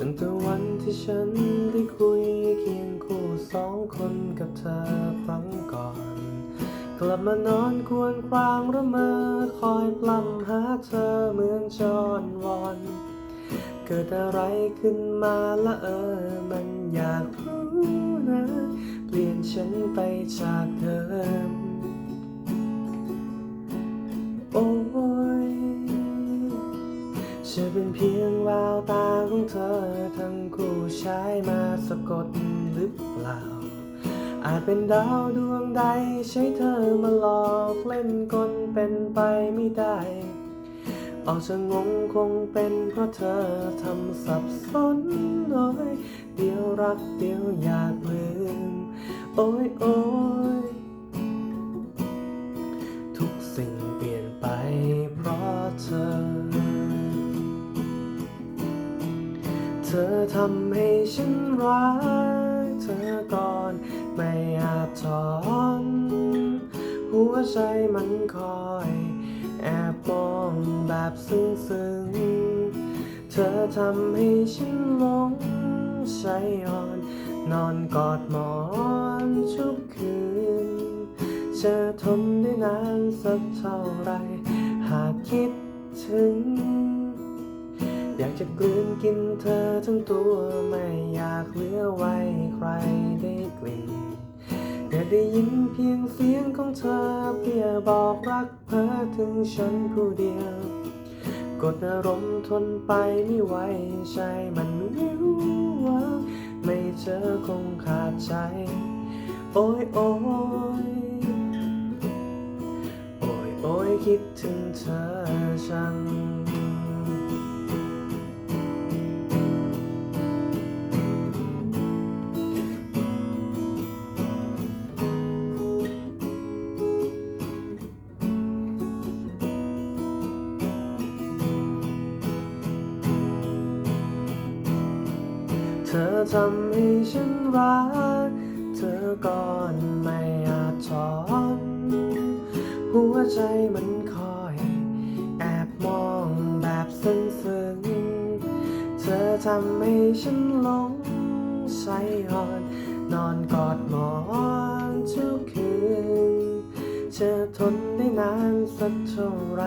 ตั้งแต่วันที่ฉันได้คุยเคียงคู่สองคนกับเธอครั้งก่อน กลับมานอนควรควางระเมอคอยปล้ำหาเธอเหมือนจอนวอน เกิดอะไรขึ้นมาละเออมันอยากรู้นะ เปลี่ยนฉันไปจากเดิมโอ้ยจะเป็นเพียงแววตาของเธอ ใช้มาสะกดหรือเปล่า อาจเป็นดาวดวงใดใช้เธอมาหลอกเล่นกลเป็นไปไม่ได้ ออกจะงงคงเป็นเพราะเธอทำสับสนน้อย เดียวรักเดียวอยากลืม โอ้ยโอ้ย เธอทำให้ฉันรักเธอก่อนไม่อาจถอนหัวใจมันคอยแอบมองแบบซึ้งซึ้งๆเธอทำให้ฉันหลงใจอ่อน นอนกอดหมอนทุกคืนจะทนได้นานสักเท่าไร หากคิดถึง อยากจะกลืนกินเธอทั้งตัวไม่อยากเหลือไว้ใครได้กลิ่นอยากได้ยินเพียงเสียงของเธอเพื่อบอกรักเพ้อถึงฉันผู้เดียว กดอารมณ์ทนไปไม่ไหวใจมันวิววังไม่เจอคงขาดใจ โอ้ยโอ้ยโอ้ยโอ้ยคิดถึงเธอจัง เธอทำให้ฉันรัก เธอก่อนไม่อาจถอน หัวใจมันคอย แอบมองแบบซึ้งๆเธอทำให้ฉันหลงใจอ่อน นอนกอดหมอนทุกคืนจะทนได้นานสักเท่าไร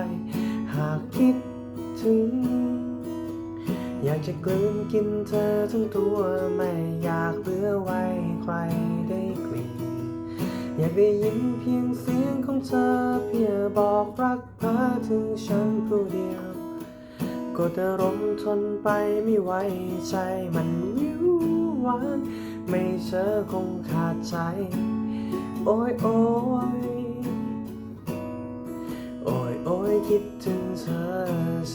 หากคิดถึง อยากจะกลืนกินเธอทั้งตัวไม่อยากเหลือไว้ใครได้กลิ่นอยากได้ยินเพียงเสียงของเธอเพื่อบอกรักเพ้อถึงฉันผู้เดียวกดอารมณ์ทนไปไม่ไหวใจมันวิวหวานไม่เจอคงขาดใจ โอ้ยโอ้ยโอ้ยโอ้ยคิดถึงเธอ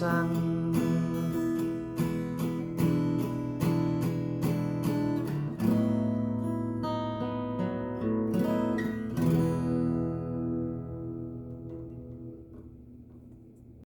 จัง